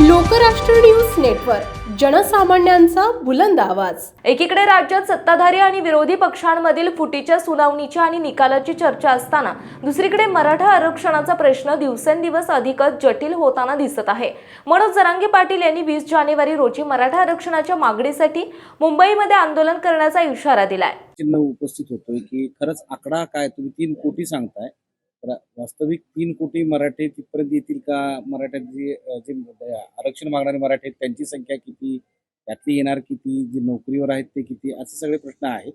Lokrashtra news network जनसामान्यांचा बुलंद आवाज. एकीकडे राज्यात सत्ताधारी आणि विरोधी पक्षांमधील फुटीच्या सुनावणीच्या आणि निकालाची चर्चा असताना दुसरीकडे मराठा आरक्षणाचा प्रश्न दिवसेंदिवस अधिकच जटिल होताना दिसत आहे. मनोज जरांगे पाटील यांनी वीस जानेवारी रोजी मराठा आरक्षणाच्या मागणीसाठी मुंबईमध्ये आंदोलन करण्याचा इशारा दिलाय. चिन्ह उपस्थित होतोय की खरंच आकडा काय? तुम्ही तीन कोटी सांगताय. वास्तविक तीन कोटी मराठे तिथपर्यंत येतील का? मराठ्यांची जे आरक्षण मागणारे मराठे आहेत त्यांची संख्या किती? त्यातली येणार किती? जे नोकरीवर आहेत ते किती? असे सगळे प्रश्न आहेत.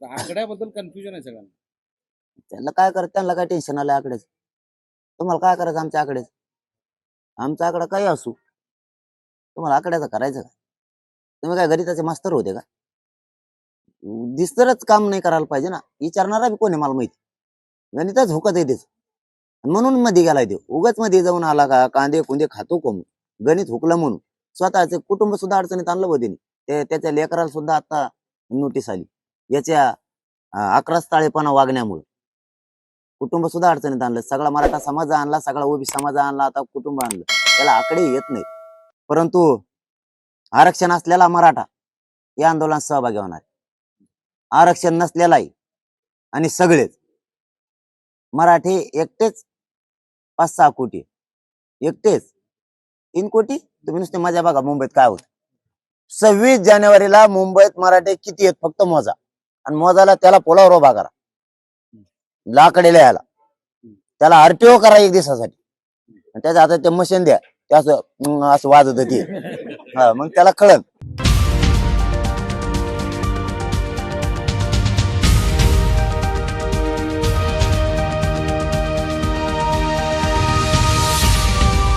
तर आकड्याबद्दल कन्फ्युजन आहे सगळ्यांना. त्यांना काय करत त्यांना काय टेन्शन आलं आकडेच? तुम्हाला काय करायचं आमच्या आकडेच? आमचा आकडा काही असू. तुम्हाला आकड्याचं करायचं काय? तुम्ही काय गणिताचे मास्तर होते का? दिसतरच काम नाही करायला पाहिजे ना. विचारणारा बी कोणी मला माहिती? गणितच हुकत आहे तेच. म्हणून मध्ये गेलाय ते. उगाच मध्ये जाऊन आला का कांदे कुंदे खातो कोण? गणित हुकलं म्हणून. स्वतःचे कुटुंब सुद्धा अडचणीत आणलं होते ते त्याच्या लेकराला सुद्धा आता नोटीस आली. याच्या अकरास्ताळेपणा अकरा ताळेपणा वागण्यामुळे. कुटुंब सुद्धा अडचणीत आणलं. सगळा मराठा समाज आणला सगळा ओबी समाज आणला आता कुटुंब आणलं. त्याला आकडे येत नाही परंतु आरक्षण असलेला मराठा या आंदोलनात सहभागी होणार. आरक्षण नसलेलाही आणि सगळेच मराठी एकटेच पाच सहा कोटी. एकटेच. तीन कोटी? तुम्ही नुसते मजा बघा मुंबईत काय होत. सव्वीस जानेवारीला मुंबईत मराठी किती आहेत? फक्त मोजा. आणि मोजाला त्याला पोलावर उभा करा. लाकडेला यायला. त्याला आरटीओ करा एक दिवसासाठी. आणि त्याच्या आता ते मशीन द्या. ते असं असं वाजत ते. हा मग त्याला कळन.